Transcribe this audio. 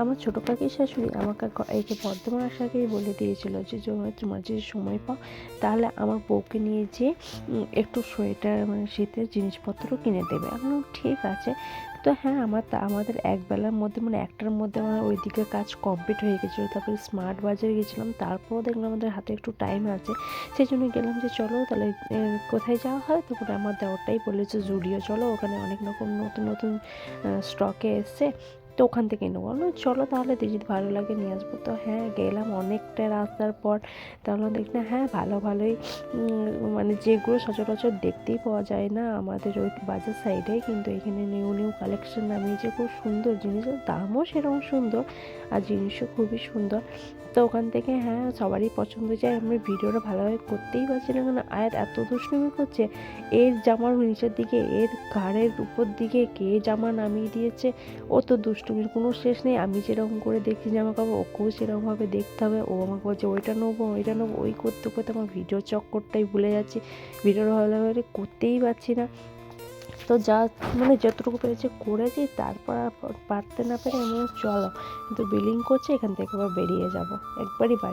আমার ছোটো কাকির শাশুড়ি আমাকে যে বর্ধমান আগেই বলে দিয়েছিল যে তোমার যদি সময় পাও, তাহলে আমার বউকে নিয়ে যে একটু সোয়েটার মানে শীতের জিনিসপত্র কিনে দেবে। এখন ঠিক আছে। তো হ্যাঁ আমার তা, আমাদের এক বেলার মধ্যে মানে একটার মধ্যে আমার ওইদিকে কাজ কমপ্লিট হয়ে গেছিল, তারপরে স্মার্ট বাজারে গেছিলাম, তারপরও দেখলাম আমাদের হাতে একটু টাইম আছে। সেই জন্য গেলাম যে, চলো তাহলে কোথায় যাওয়া হয়? তারপরে আমার দেওয়ারটাই বলেছে জুডিও, চলো। ওখানে অনেক রকম নতুন নতুন স্টকে এসছে। তো ওখান থেকে নেব। চলো তাহলে যদি ভালো লাগে নিয়ে আসব। তো হ্যাঁ গেলাম অনেকটা রাস্তার পর। তাহলে দেখলাম হ্যাঁ ভালো ভালোই মানে যেগুলো সচরাচর দেখতেই পাওয়া যায় না আমাদের ওই বাজার সাইডে কিন্তু এখানে নিউ নিউ কালেকশন নামিয়েছে, খুব সুন্দর জিনিসের দামও সেরকম সুন্দর আর জিনিসও খুবই সুন্দর। তো ওখান থেকে হ্যাঁ সবারই পছন্দ যায় আমি ভিডিওটা ভালোভাবে করতেই পারছি না আর এত দুষ্টুমি করছে। এর জামার নিচের দিকে, এর ঘাড়ের উপর দিকে কে জামা নামিয়ে দিয়েছে? ও তো দুষ্টুমির কোনো শেষ নেই। আমি যেরকম করে দেখছি জামা কাপড় ওকেও সেরকমভাবে দেখতে হবে। ও আমাকে বলছে, ওইটা নেব ওইটা নেব। ওই করতে করতে আমার ভিডিও চক্করটাই ভুলে যাচ্ছি। ভিডিওর ভালো করে করতেই পারছি না। তো যা মানে যতটুকু পেরেছি করেছি, তারপর আর পারতে না পেরে আমি চলো। কিন্তু বিলিং করছে, এখান থেকে আবার বেরিয়ে যাব। একবারই বাড়ি।